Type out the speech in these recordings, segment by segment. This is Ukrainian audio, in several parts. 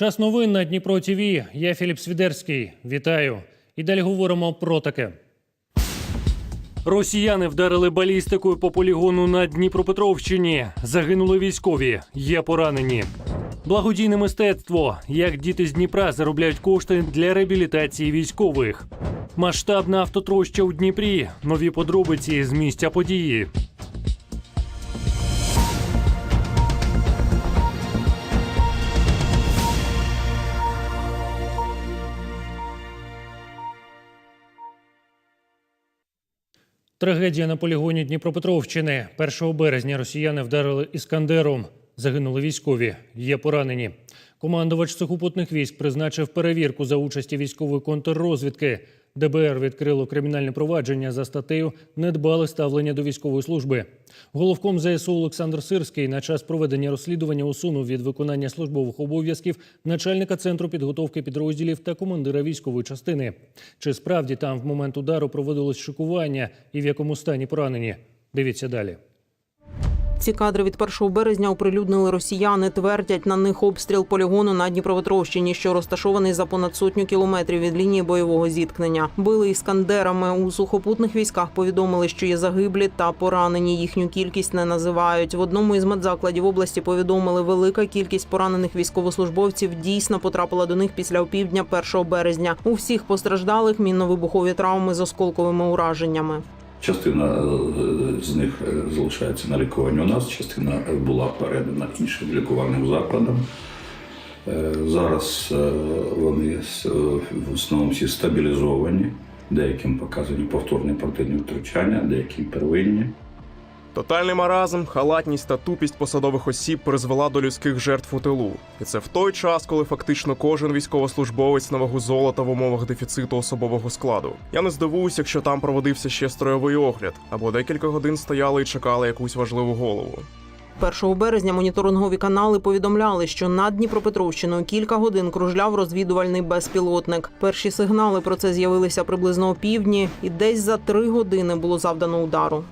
Час новин на Дніпро ТВ. Я Філіп Свідерський. Вітаю. І далі говоримо про таке. Росіяни вдарили балістикою по полігону на Дніпропетровщині. Загинули військові, є поранені. Благодійне мистецтво. Як діти з Дніпра заробляють кошти для реабілітації військових. Масштабна автотроща у Дніпрі. Нові подробиці з місця події. Трагедія на полігоні Дніпропетровщини. 1 березня росіяни вдарили іскандером. Загинули військові. Є поранені. Командувач сухопутних військ призначив перевірку за участі військової контррозвідки. ДБР відкрило кримінальне провадження за статтею «Недбале ставлення до військової служби. Головком ЗСУ Олександр Сирський на час проведення розслідування усунув від виконання службових обов'язків начальника центру підготовки підрозділів та командира військової частини. Чи справді там в момент удару проводилось шикування і в якому стані поранені? Дивіться далі. Ці кадри від 1 березня оприлюднили росіяни. Твердять на них обстріл полігону на Дніпропетровщині, що розташований за понад сотню кілометрів від лінії бойового зіткнення. Били іскандерами. У сухопутних військах повідомили, що є загиблі та поранені. Їхню кількість не називають. В одному із медзакладів області повідомили, велика кількість поранених військовослужбовців дійсно потрапила до них після опівдня 1 березня. У всіх постраждалих мінно-вибухові травми з осколковими ураженнями. Частина е, з них е, залишається на лікуванні у нас, частина е, була передана іншим лікувальним закладам. Зараз вони в основному всі стабілізовані, деяким показані повторні противні втручання, деяким первинні. Тотальний маразм, халатність та тупість посадових осіб призвела до людських жертв у тилу. І це в той час, коли фактично кожен військовослужбовець на вагу золота в умовах дефіциту особового складу. Я не здивуюся, якщо там проводився ще строєвий огляд, або декілька годин стояли і чекали якусь важливу голову. 1 березня моніторингові канали повідомляли, що над Дніпропетровщиною кілька годин кружляв розвідувальний безпілотник. Перші сигнали про це з'явилися приблизно о півдні, і десь за три години було завдано удару.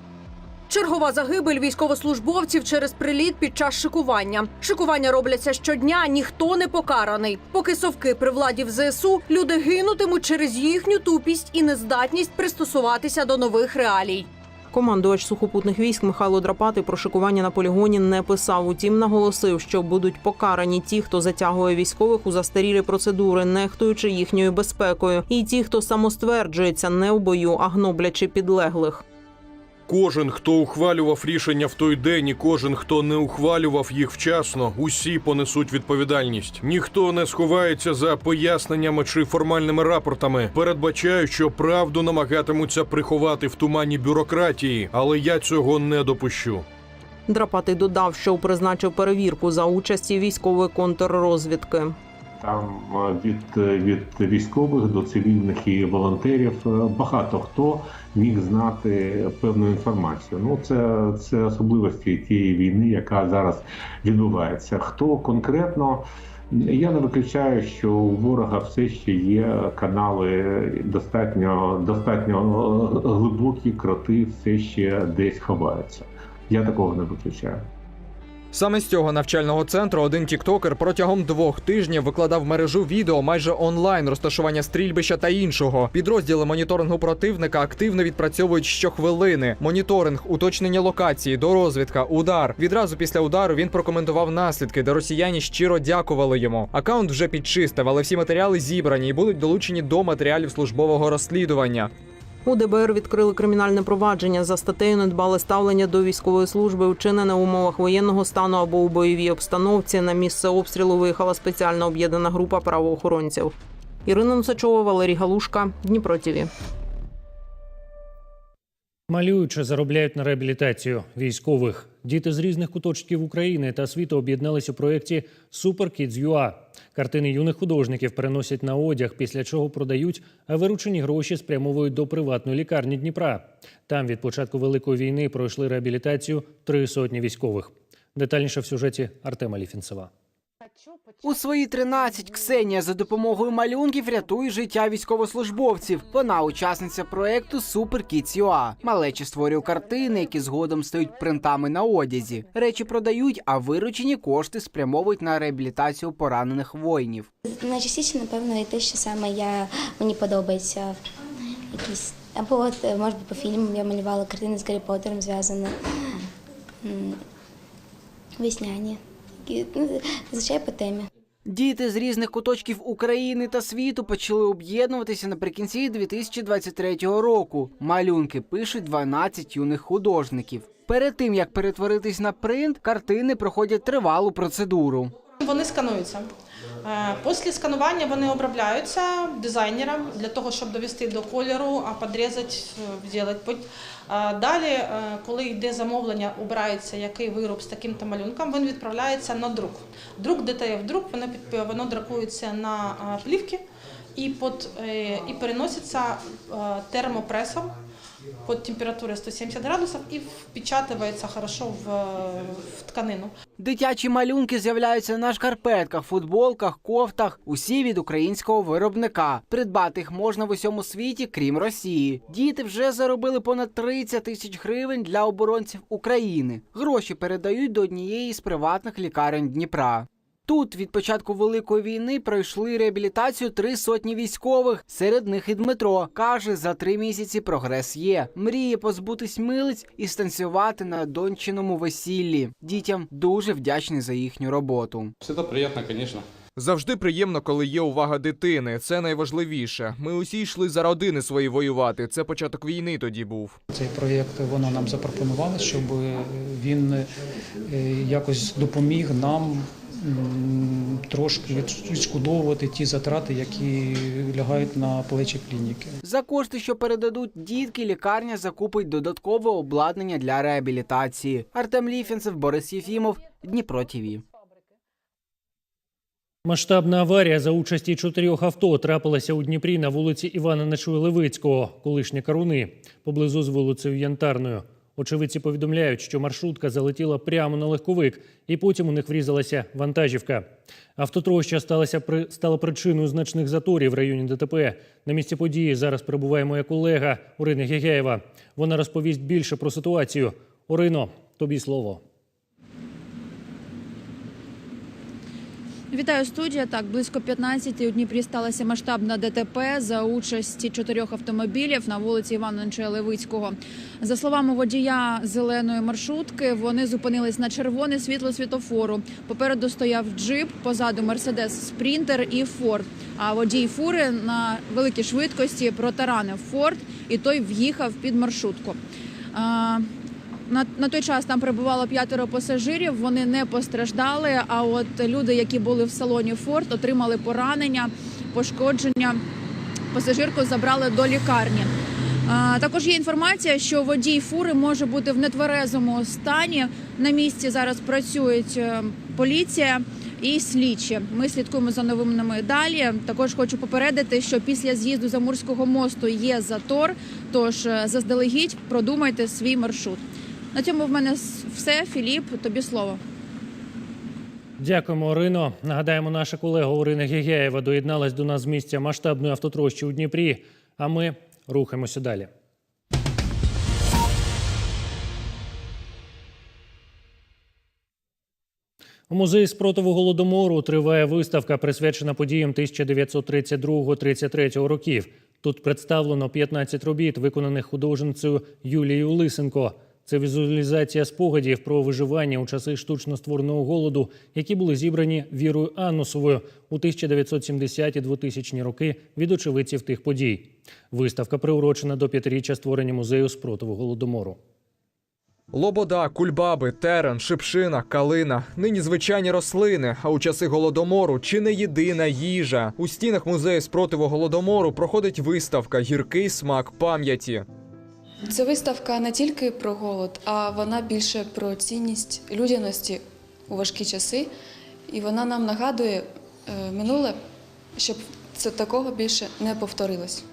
Чергова загибель військовослужбовців через приліт під час шикування. Шикування робляться щодня, ніхто не покараний. Поки совки при владі в ЗСУ, люди гинутимуть через їхню тупість і нездатність пристосуватися до нових реалій. Командувач сухопутних військ Михайло Драпати про шикування на полігоні не писав. Утім, наголосив, що будуть покарані ті, хто затягує військових у застарілі процедури, нехтуючи їхньою безпекою, і ті, хто самостверджується не в бою, а гноблячи підлеглих. Кожен, хто ухвалював рішення в той день, і кожен, хто не ухвалював їх вчасно, усі понесуть відповідальність. Ніхто не сховається за поясненнями чи формальними рапортами. Передбачаю, що правду намагатимуться приховати в тумані бюрократії, але я цього не допущу. Драпатий додав, що призначив перевірку за участі військової контррозвідки. Там е, від, е, від військових до цивільних і волонтерів е, багато хто міг знати певну інформацію. Ну це, це особливості тієї війни, яка зараз відбувається. Хто конкретно? Я не виключаю, що у ворога все ще є канали достатньо достатньо глибокі, кроти все ще десь ховаються. Я такого не виключаю. Саме з цього навчального центру один тіктокер протягом двох тижнів викладав мережу відео майже онлайн розташування стрільбища та іншого. Підрозділи моніторингу противника активно відпрацьовують щохвилини. Моніторинг, уточнення локації, дорозвідка, удар. Відразу після удару він прокоментував наслідки, де росіяни щиро дякували йому. Акаунт вже підчистив, але всі матеріали зібрані і будуть долучені до матеріалів службового розслідування. У ДБР відкрили кримінальне провадження за статтею недбале ставлення до військової служби, вчинене в умовах воєнного стану або у бойовій обстановці. На місце обстрілу виїхала спеціальна об'єднана група правоохоронців. Ірина Носачова, Валерій Галушка, Дніпро ТІВІ. Малюючи заробляють на реабілітацію військових. Діти з різних куточків України та світу об'єднались у проєкті Super Kids UA. Картини юних художників переносять на одяг, після чого продають, а виручені гроші спрямовують до приватної лікарні Дніпра. Там від початку великої війни пройшли реабілітацію три сотні військових. Детальніше в сюжеті Артема Ліфінцева. У свої 13 Ксенія за допомогою малюнків рятує життя військовослужбовців. Вона учасниця проекту Kids UA. Малечі створює картини, які згодом стають принтами на одязі. Речі продають, а виручені кошти спрямовують на реабілітацію поранених воїнів. Найчастіше, напевно, і те, що саме я, мені подобається. Якісь. Або от, е, може по фільмам я малювала картини з Гаррі Поттером зв'язані. Весняні. Які, ну, по темі. Діти з різних куточків України та світу почали об'єднуватися наприкінці 2023 року. Малюнки пишуть 12 юних художників. Перед тим як перетворитись на принт, картини проходять тривалу процедуру. Вони скануються. Е, Після сканування вони обробляються дизайнером для того, щоб довести до кольору, а підрізати, е, зробити. Далі, е, коли йде замовлення, обирається який вироб з таким-то малюнком, він відправляється на друк. Друк ДТФ друк, воно, друкується на е, плівки і, під, е, і переноситься е, термопресом під температурою 170 градусів і впечатується хорошо в, в тканину. Дитячі малюнки з'являються на шкарпетках, футболках, кофтах. Усі від українського виробника. Придбати їх можна в усьому світі, крім Росії. Діти вже заробили понад 30 тисяч гривень для оборонців України. Гроші передають до однієї з приватних лікарень Дніпра. Тут від початку великої війни пройшли реабілітацію три сотні військових. Серед них і Дмитро каже, за три місяці прогрес є. Мріє позбутись милиць і станцювати на дончиному весіллі. Дітям дуже вдячний за їхню роботу. Всегда приятно, конечно. Завжди приємно, коли є увага дитини. Це найважливіше. Ми усі йшли за родини свої воювати. Це початок війни тоді був. Цей проєкт вона нам запропонувала, щоб він е, якось допоміг нам трошки відшкодовувати ті затрати, які лягають на плечі клініки. За кошти, що передадуть дітки, лікарня закупить додаткове обладнання для реабілітації. Артем Ліфінцев, Борис Єфімов, Дніпро ТІВІ. Масштабна аварія за участі чотирьох авто трапилася у Дніпрі на вулиці Івана Нечуй Левицького, колишня Каруни, поблизу з вулицею Янтарною. Очевидці повідомляють, що маршрутка залетіла прямо на легковик, і потім у них врізалася вантажівка. Автотроща при стала причиною значних заторів в районі ДТП. На місці події зараз перебуває моя колега Орина Гігеєва. Вона розповість більше про ситуацію. Орино, тобі слово. Вітаю студія. Так, близько 15 у Дніпрі сталося масштабна ДТП за участі чотирьох автомобілів на вулиці Івана Левицького. За словами водія зеленої маршрутки, вони зупинились на червоне світло світофору. Попереду стояв джип, позаду Мерседес Спрінтер і Форд. А водій фури на великій швидкості протаранив Форд, і той в'їхав під маршрутку. На, на той час там перебувало п'ятеро пасажирів. Вони не постраждали. А от люди, які були в салоні Форд, отримали поранення, пошкодження. Пасажирку забрали до лікарні. А, також є інформація, що водій фури може бути в нетверезому стані. На місці зараз працюють е, поліція і слідчі. Ми слідкуємо за новинами далі. Також хочу попередити, що після з'їзду Замурського мосту є затор. Тож е, заздалегідь продумайте свій маршрут. На цьому в мене все. Філіп, тобі слово. Дякуємо, Орино. Нагадаємо, наша колега Орина Гегяєва доєдналась до нас з місця масштабної автотрощі у Дніпрі. А ми рухаємося далі. У музеї спротиву голодомору триває виставка, присвячена подіям 1932-33 років. Тут представлено 15 робіт, виконаних художницею Юлією Лисенко. Це візуалізація спогадів про виживання у часи штучно створеного голоду, які були зібрані Вірою Аннусовою у 1970-2000 роки від очевидців тих подій. Виставка приурочена до п'ятиріччя створення музею спротиву голодомору. Лобода, кульбаби, терен, шипшина, калина нині звичайні рослини. А у часи голодомору чи не єдина їжа. У стінах музею спротиву голодомору проходить виставка Гіркий смак пам'яті. Це виставка не тільки про голод, а вона більше про цінність людяності у важкі часи. І вона нам нагадує е, минуле, щоб це такого більше не повторилось.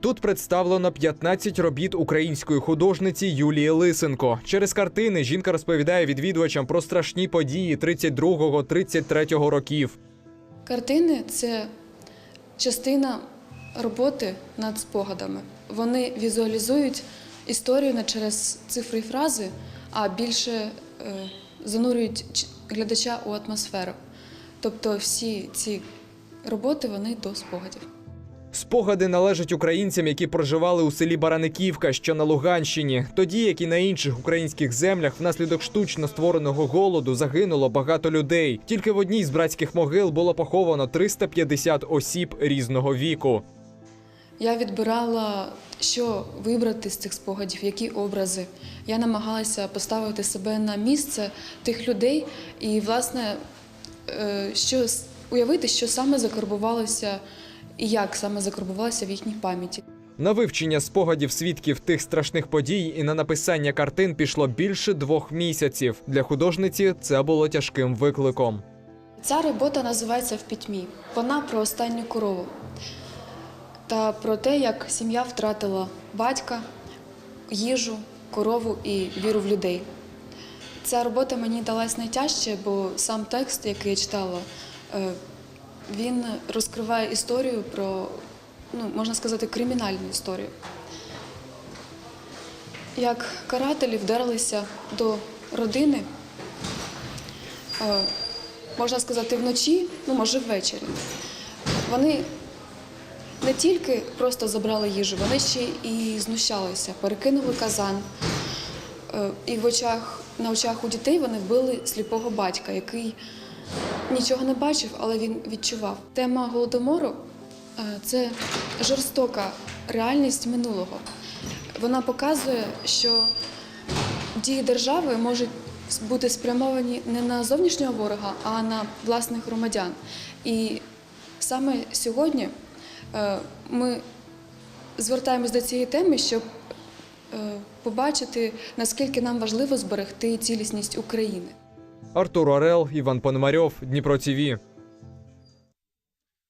Тут представлено 15 робіт української художниці Юлії Лисенко. Через картини жінка розповідає відвідувачам про страшні події 32-33 років. Картини це частина роботи над спогадами. Вони візуалізують історію не через цифри і фрази, а більше е, занурюють глядача у атмосферу. Тобто всі ці роботи вони до спогадів. Спогади належать українцям, які проживали у селі Бараниківка, що на Луганщині. Тоді, як і на інших українських землях, внаслідок штучно створеного голоду загинуло багато людей. Тільки в одній з братських могил було поховано 350 осіб різного віку. Я відбирала, що вибрати з цих спогадів, які образи. Я намагалася поставити себе на місце тих людей і, власне, е, що уявити, що саме закарбувалося і як саме закарбувалося в їхній пам'яті. На вивчення спогадів свідків тих страшних подій і на написання картин пішло більше двох місяців. Для художниці це було тяжким викликом. Ця робота називається В пітьмі. Вона про останню корову та про те, як сім'я втратила батька, їжу, корову і віру в людей. Ця робота мені далась найтяжче, бо сам текст, який я читала, е, він розкриває історію про, ну, можна сказати, кримінальну історію. Як карателі вдарилися до родини, е, можна сказати, вночі, ну може ввечері. Вони не тільки просто забрали їжу, вони ще і знущалися, перекинули казан. Е, І в очах, на очах у дітей вони вбили сліпого батька, який нічого не бачив, але він відчував. Тема голодомору е, це жорстока реальність минулого. Вона показує, що дії держави можуть бути спрямовані не на зовнішнього ворога, а на власних громадян. І саме сьогодні ми звертаємось до цієї теми, щоб е, побачити, наскільки нам важливо зберегти цілісність України. Артур Орел, Іван Пономарьов, Дніпро ТІВІ.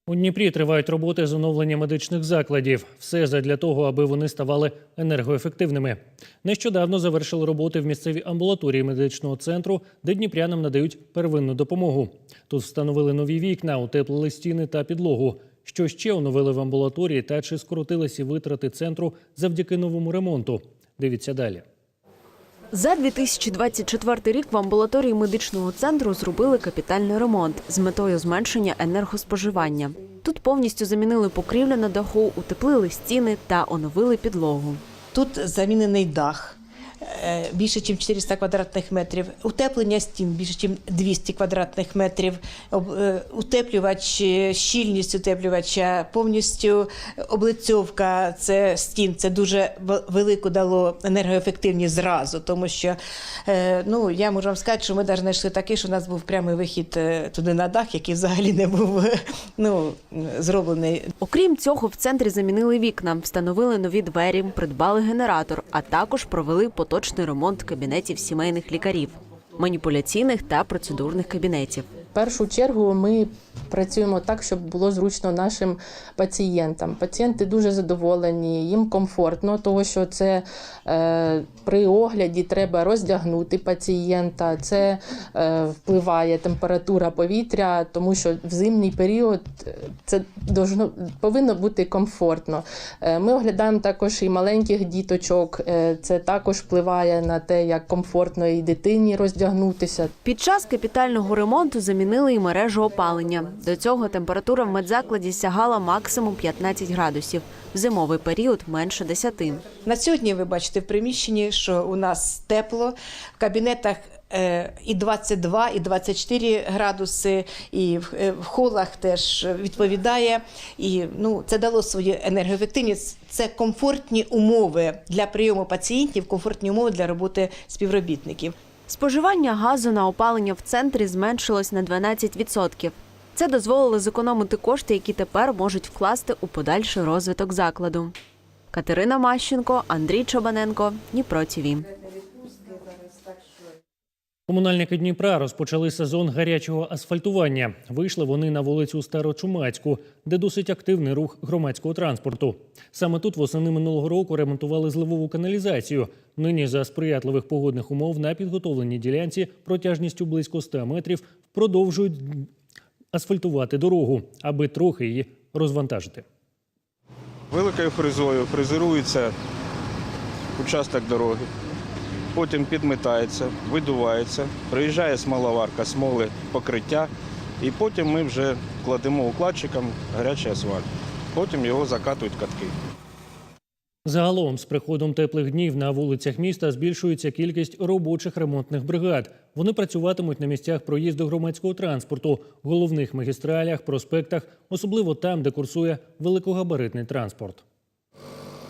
У Дніпрі тривають роботи з оновлення медичних закладів. Все задля того, аби вони ставали енергоефективними. Нещодавно завершили роботи в місцевій амбулаторії медичного центру, де дніпрянам надають первинну допомогу. Тут встановили нові вікна, утеплили стіни та підлогу. Що ще оновили в амбулаторії та чи скоротилися витрати центру завдяки новому ремонту? Дивіться далі. За 2024 рік в амбулаторії медичного центру зробили капітальний ремонт з метою зменшення енергоспоживання. Тут повністю замінили покрівлю на даху, утеплили стіни та оновили підлогу. Тут замінений дах. Е, Більше, ніж 400 квадратних метрів, утеплення стін більше, ніж 200 квадратних метрів, е, утеплювач, е, щільність утеплювача, повністю облицьовка це стін. Це дуже велику дало енергоефективність зразу, тому що ну, я можу вам сказати, що ми навіть знайшли такий, що у нас був прямий вихід туди на дах, який взагалі не був ну, зроблений Окрім цього, в центрі замінили вікна, встановили нові двері, придбали генератор, а також провели поточний ремонт кабінетів сімейних лікарів, маніпуляційних та процедурних кабінетів. Першу чергу ми працюємо так, щоб було зручно нашим пацієнтам. Пацієнти дуже задоволені, їм комфортно, тому що це е, при огляді треба роздягнути пацієнта. Це е, впливає температура повітря, тому що в зимній період е, це должно, повинно бути комфортно. Е, ми оглядаємо також і маленьких діточок. Е, це також впливає на те, як комфортно і дитині роздягнутися. Під час капітального ремонту замінили і мережу опалення. До цього температура в медзакладі сягала максимум 15 градусів. В зимовий період менше 10. На сьогодні ви бачите в приміщенні, що у нас тепло, в кабінетах е, і 22, і 24 градуси, і е, в холах теж відповідає. І ну, це дало свою енергоефективність. Це комфортні умови для прийому пацієнтів, комфортні умови для роботи співробітників. Споживання газу на опалення в центрі зменшилось на 12%. Це дозволило зекономити кошти, які тепер можуть вкласти у подальший розвиток закладу. Катерина Мащенко, Андрій Чобаненко, Дніпро ТІВІ. Комунальники Дніпра розпочали сезон гарячого асфальтування. Вийшли вони на вулицю Старочумацьку, де досить активний рух громадського транспорту. Саме тут восени минулого року ремонтували зливову каналізацію. Нині за сприятливих погодних умов на підготовленій ділянці протяжністю близько 100 метрів продовжують асфальтувати дорогу, аби трохи її розвантажити. Великою фрезою фрезерується участок дороги, потім підметається, видувається, приїжджає смоловарка, смоли покриття, і потім ми вже кладемо укладчикам гарячий асфальт. Потім його закатують катки. Загалом, з приходом теплих днів на вулицях міста збільшується кількість робочих ремонтних бригад. Вони працюватимуть на місцях проїзду громадського транспорту, головних магістралях, проспектах, особливо там, де курсує великогабаритний транспорт.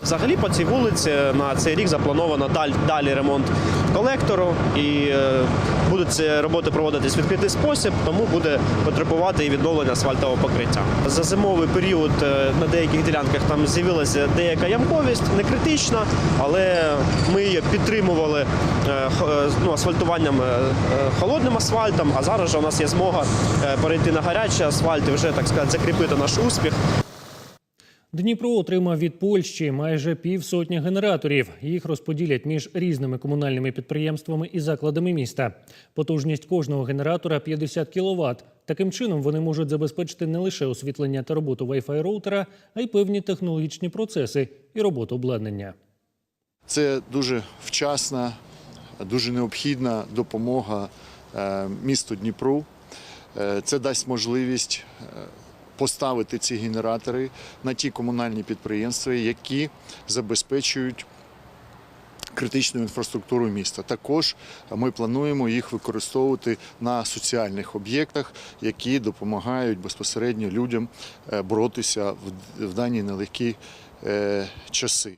Взагалі по цій вулиці на цей рік заплановано далі ремонт колектору і е, будуть ці роботи проводитись відкритий спосіб, тому буде потребувати і відновлення асфальтового покриття. За зимовий період е, на деяких ділянках там з'явилася деяка ямковість, не критична, але ми її підтримували е, е, ну, асфальтуванням е, е, холодним асфальтом. А зараз у нас є змога е, перейти на гарячий асфальт і вже так сказати закріпити наш успіх. Дніпро отримав від Польщі майже півсотні генераторів. Їх розподілять між різними комунальними підприємствами і закладами міста. Потужність кожного генератора 50 кВт. Таким чином вони можуть забезпечити не лише освітлення та роботу Wi-Fi роутера, а й певні технологічні процеси і роботу обладнання. Це дуже вчасна, дуже необхідна допомога е, місту Дніпру. Е, Це дасть можливість е, поставити ці генератори на ті комунальні підприємства, які забезпечують критичну інфраструктуру міста. Також ми плануємо їх використовувати на соціальних об'єктах, які допомагають безпосередньо людям е, боротися в- дані нелегкі е, часи.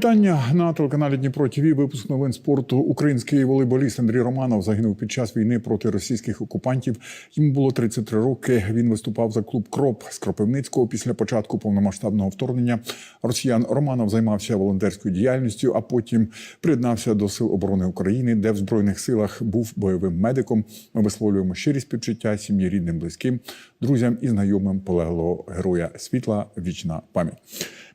Вітання на телеканалі Дніпро ТВ. Випуск новин спорту. Український волейболіст Андрій Романов загинув під час війни проти російських окупантів. Йому було 33 роки. Він виступав за клуб Кроп з Кропивницького. Після початку повномасштабного вторгнення росіян Романов займався волонтерською діяльністю, а потім приєднався до сил оборони України, де в збройних силах був бойовим медиком. Ми висловлюємо щирі співчуття сім'ї рідним, близьким, друзям і знайомим полеглого героя світла. Вічна пам'ять.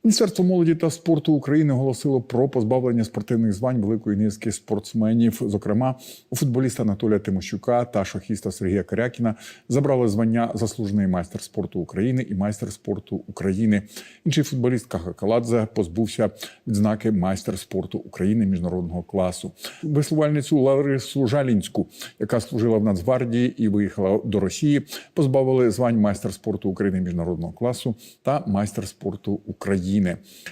Міністерство молоді та спорту України оголосило про позбавлення спортивних звань великої низки спортсменів. Зокрема, у футболіста Анатолія Тимощука та шахіста Сергія Карякіна забрали звання заслужений майстер спорту України і майстер спорту України. Інший футболіст Каха Каладзе позбувся відзнаки майстер спорту України міжнародного класу. Веслувальницю Ларису Жалінську, яка служила в Нацгвардії і виїхала до Росії, позбавили звань майстер спорту України міжнародного класу та майстер спорту України.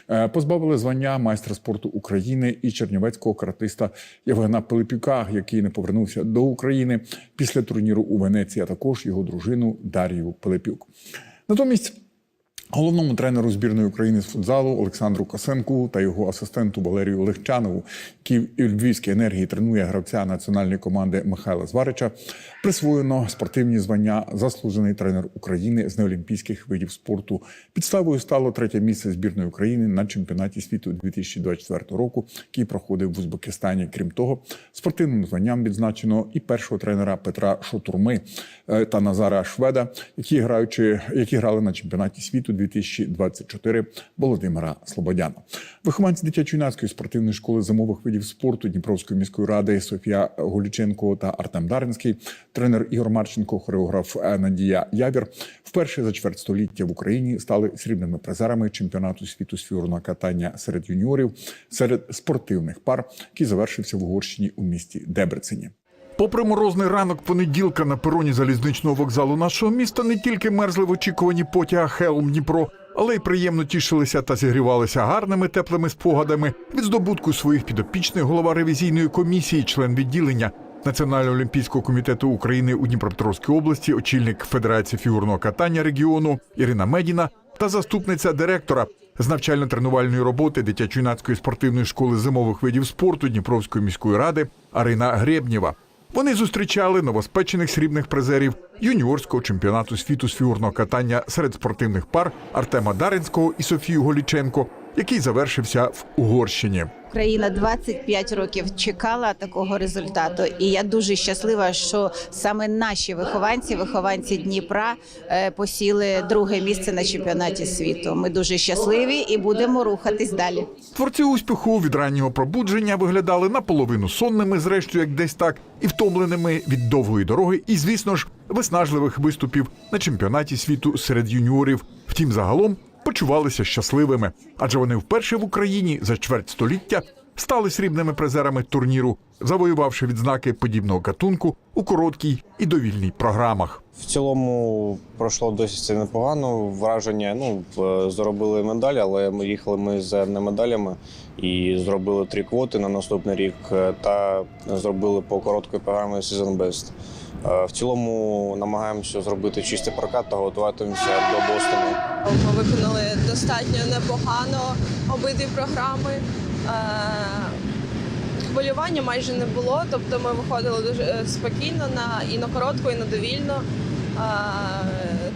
Е, Позбавили звання майстра спорту України і чернівецького каратиста Євгена Пилипюка, який не повернувся до України після турніру у Венеції, а також його дружину Дар'ю Пилипюк. Натомість Головному тренеру збірної України з футзалу Олександру Косенку та його асистенту Валерію Легчанову, який і Львівській енергії тренує гравця національної команди Михайла Зварича, присвоєно спортивні звання заслужений тренер України з неолімпійських видів спорту. Підставою стало третє місце збірної України на чемпіонаті світу 2024 року, який проходив в Узбекистані. Крім того, спортивним званням відзначено і першого тренера Петра Шотурми е, та Назара Шведа, які граючи, які грали на чемпіонаті світу 2024 Володимира Слободяна. Вихованці дитячо-юнацької спортивної школи зимових видів спорту Дніпровської міської ради Софія Голіченко та Артем Даринський, тренер Ігор Марченко, хореограф Надія Явір вперше за чверть століття в Україні стали срібними призерами чемпіонату світу з фігурного катання серед юніорів серед спортивних пар, який завершився в Угорщині у місті Дебрецені. Попри морозний ранок понеділка на пероні залізничного вокзалу нашого міста не тільки мерзли в очікуванні потяга Хелм Дніпро, але й приємно тішилися та зігрівалися гарними теплими спогадами від здобутку своїх підопічних голова ревізійної комісії, член відділення Національного олімпійського комітету України у Дніпропетровській області, очільник Федерації фігурного катання регіону Ірина Медіна та заступниця директора з навчально-тренувальної роботи дитячо-юнацької спортивної школи зимових видів спорту Дніпровської міської ради Арина Гребнєва. Вони зустрічали новоспечених срібних призерів юніорського чемпіонату світу з фігурного катання серед спортивних пар Артема Даринського і Софію Голіченко, який завершився в Угорщині. Україна 25 років чекала такого результату, і я дуже щаслива, що саме наші вихованці, вихованці Дніпра, е, посіли друге місце на чемпіонаті світу. Ми дуже щасливі і будемо рухатись далі. Творці успіху від раннього пробудження виглядали наполовину сонними, зрештою, як десь так, і втомленими від довгої дороги, і, звісно ж, виснажливих виступів на чемпіонаті світу серед юніорів. Втім, загалом почувалися щасливими, адже вони вперше в Україні за чверть століття стали срібними призерами турніру, завоювавши відзнаки подібного гатунку у короткій і довільній програмах. В цілому пройшло досить непогано. Враження ну заробили медаль, але ми їхали ми за не медалями і зробили три квоти на наступний рік е, та зробили по короткій програмі Season Best. Е, В цілому намагаємося зробити чистий прокат та готуватися до Бостону. Ми виконали достатньо непогано обидві програми. Е, Хвилювання майже не було, тобто ми виходили дуже е, спокійно на і на коротку, і на довільну.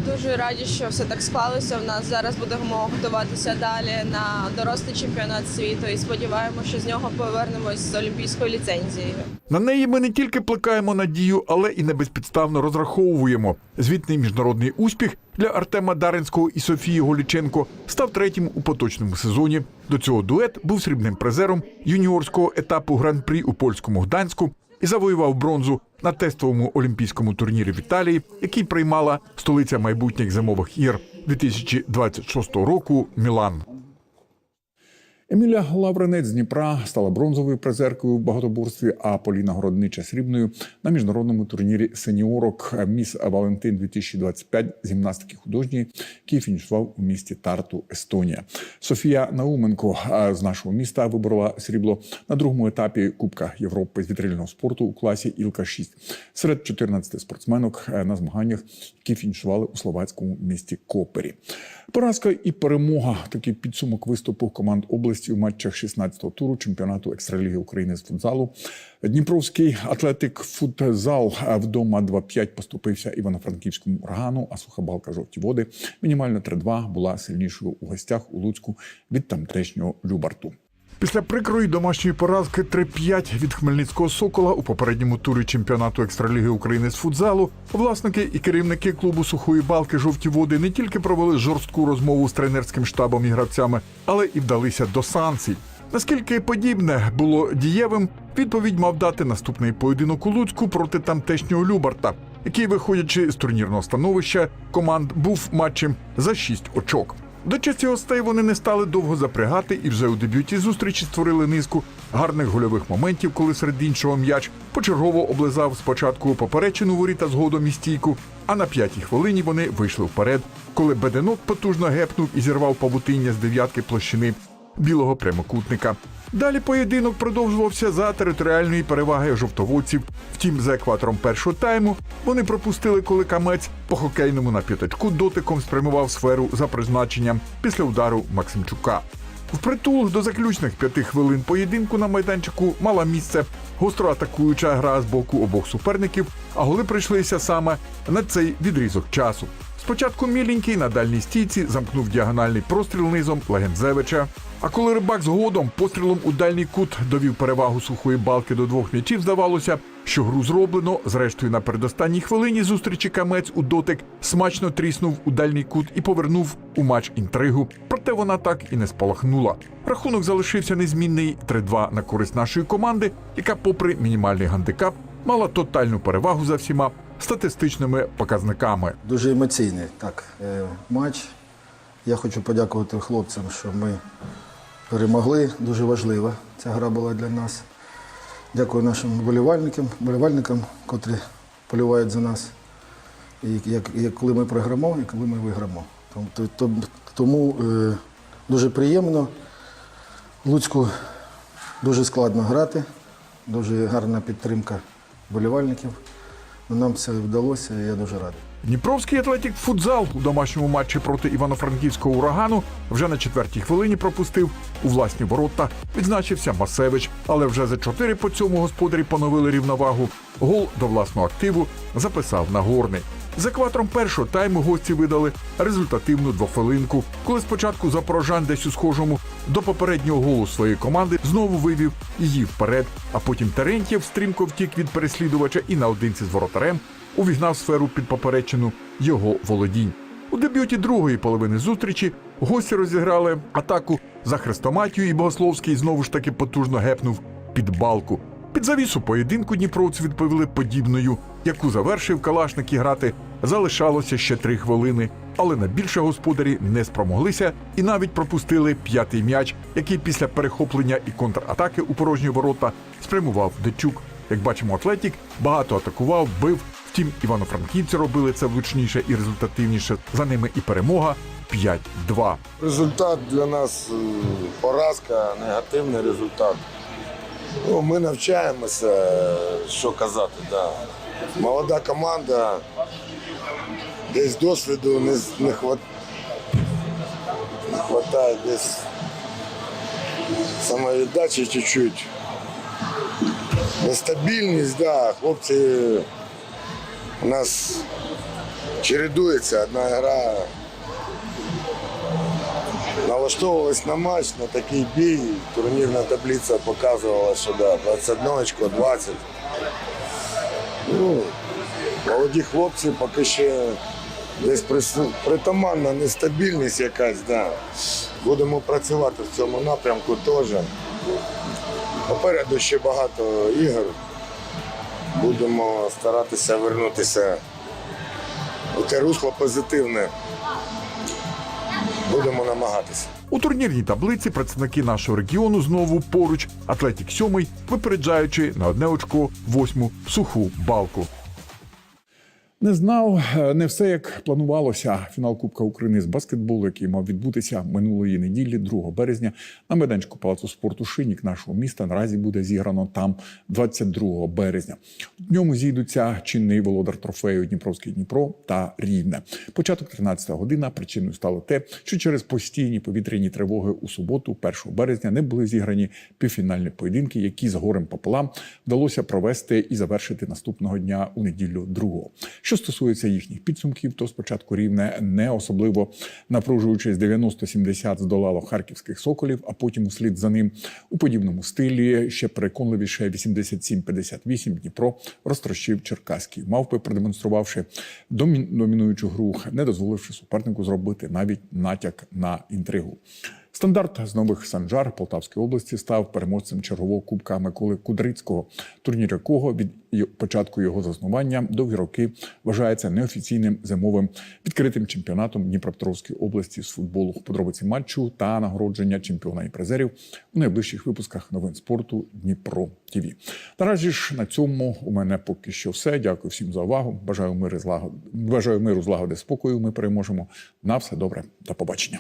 Дуже раді, що все так склалося. У нас зараз будемо готуватися далі на дорослий чемпіонат світу і сподіваємося, що з нього повернемось з олімпійською ліцензією. На неї ми не тільки плекаємо надію, але і не безпідставно розраховуємо. Звітний міжнародний успіх для Артема Даринського і Софії Голіченко став третім у поточному сезоні. До цього дует був срібним призером юніорського етапу гран-прі у польському Гданську і завоював бронзу на тестовому олімпійському турнірі в Італії, який приймала столиця майбутніх зимових ігр 2026 року Мілан. Еміля Лавренець з Дніпра стала бронзовою призеркою в багатоборстві, а Поліна Городнича срібною на міжнародному турнірі сеніорок Міс Валентин 2025 з гімнастики художньої, який фінішував у місті Тарту, Естонія. Софія Науменко з нашого міста виборола срібло на другому етапі Кубка Європи з вітрильного спорту у класі Ілка 6 серед 14 спортсменок е, на змаганнях, які фінішували у словацькому місті Копері. Поразка і перемога. Такий підсумок виступу команд області у матчах 16-го туру чемпіонату екстраліги України з футзалу. Дніпровський атлетик футзал вдома 2-5 поступився івано-франківському урагану, а сухабалка жовті води мінімально 3-2 була сильнішою у гостях у Луцьку від тамтешнього Любарту. Після прикрої домашньої поразки 3-5 від Хмельницького Сокола у попередньому турі чемпіонату екстраліги України з футзалу власники і керівники клубу сухої балки жовті води не тільки провели жорстку розмову з тренерським штабом і гравцями, але і вдалися до санкцій. Наскільки подібне було дієвим, відповідь мав дати наступний поєдинок у Луцьку проти тамтешнього Любарта, який, виходячи з турнірного становища команд, був матчем за 6 очок. До честі гостей вони не стали довго запрягати і вже у дебюті зустрічі створили низку гарних гольових моментів, коли серед іншого м'яч почергово облизав спочатку поперечину воріта згодом і стійку, а на п'ятій хвилині вони вийшли вперед, коли Беденок потужно гепнув і зірвав павутиння з дев'ятки площини білого прямокутника. Далі поєдинок продовжувався за територіальної переваги жовтоводців. Втім, за екватором першого тайму вони пропустили, коли камець по хокейному нап'ятачку дотиком спрямував сферу за призначенням після удару Максимчука. Впритул до заключних п'яти хвилин поєдинку на майданчику мала місце гостро атакуюча гра з боку обох суперників, а голи прийшлися саме на цей відрізок часу. Спочатку міленький на дальній стійці замкнув діагональний простріл низом Легензевича. А коли рибак згодом пострілом у дальній кут довів перевагу сухої балки до двох м'ячів, здавалося, що гру зроблено. Зрештою, на передостанній хвилині зустрічі камець у дотик смачно тріснув у дальній кут і повернув у матч інтригу. Проте вона так і не спалахнула. Рахунок залишився незмінний 3-2 на користь нашої команди, яка, попри мінімальний гандикап, мала тотальну перевагу за всіма статистичними показниками. Дуже емоційний так, е, матч. Я хочу подякувати хлопцям, що ми перемогли. Дуже важлива ця гра була для нас. Дякую нашим вболівальникам, вболівальникам, котрі полювають за нас. І як, як коли ми програмо, і коли ми виграмо. Тому, то- то- тому е, дуже приємно. Луцьку дуже складно грати, дуже гарна підтримка вболівальників. Ну, Нам це вдалося, і я дуже радий. Дніпровський атлетік футзал у домашньому матчі проти івано-франківського урагану вже на четвертій хвилині пропустив у власні ворота. Відзначився Масевич, але вже за чотири по цьому господарі поновили рівновагу. Гол до власного активу записав Нагорний. З екватором першого тайму гості видали результативну двохвилинку, коли спочатку запорожан десь у схожому до попереднього голу своєї команди знову вивів її вперед, а потім Терентєв стрімко втік від переслідувача і наодинці з воротарем увігнав сферу під попередчину його володінь. У дебюті другої половини зустрічі гості розіграли атаку за хрестоматію, і Богословський знову ж таки потужно гепнув під балку. Під завісу поєдинку дніпровці відповіли подібною, яку завершив Калашник і грати. Залишалося ще три хвилини, але на більше господарі не спромоглися і навіть пропустили п'ятий м'яч, який після перехоплення і контратаки у порожні ворота спрямував Дечук. Як бачимо, Атлетік багато атакував, бив. Втім, івано-франківці робили це влучніше і результативніше. За ними і перемога 5-2. Результат для нас е, поразка, негативний результат. Ну, ми навчаємося, що казати. Да. Молода команда, десь досвіду не, не, хват... не хватає, десь самовіддачі чуть-чуть. Нестабільність, да, хлопці у нас чередується одна гра налаштовувалась на матч, на такий бій. Турнірна таблиця показувала, що да, 21 очко, 20. Ну, молоді хлопці поки ще десь притаманна нестабільність якась, да. Будемо працювати в цьому напрямку теж. Попереду ще багато ігор. Будемо старатися вернутися у те русло позитивне. Будемо намагатися. У турнірній таблиці представники нашого регіону знову поруч. Атлетік сьомий, випереджаючи на одне очко восьму суху балку. Не знав, е, не все як планувалося. Фінал Кубка України з баскетболу, який мав відбутися минулої неділі, 2 березня, на майданчику палацу спорту Шинік нашого міста. Наразі буде зіграно там 22 березня. В ньому зійдуться чинний володар трофею Дніпровський Дніпро та Рівне. Початок 13 година. Причиною стало те, що через постійні повітряні тривоги у суботу, 1 березня, не були зіграні півфінальні поєдинки, які з горем пополам вдалося провести і завершити наступного дня у неділю 2. Що стосується їхніх підсумків, то спочатку рівне не особливо напружуючись 90-70 здолало харківських соколів, а потім услід за ним у подібному стилі ще переконливіше 87-58 Дніпро розтрощив черкаський мавпи, продемонструвавши домі- домінуючу гру, не дозволивши супернику зробити навіть натяк на інтригу. Стандарт з нових Санжар Полтавської області став переможцем чергового кубка Миколи Кудрицького, турнір якого від початку його заснування довгі роки вважається неофіційним зимовим відкритим чемпіонатом Дніпропетровської області з футболу. Подробиці матчу та нагородження чемпіона і призерів у найближчих випусках новин спорту Дніпро ТІВІ. Наразі ж на цьому у мене поки що все. Дякую всім за увагу. Бажаю миру злагоди. Бажаю миру, злагоди, спокою. Ми переможемо. На все добре. До побачення.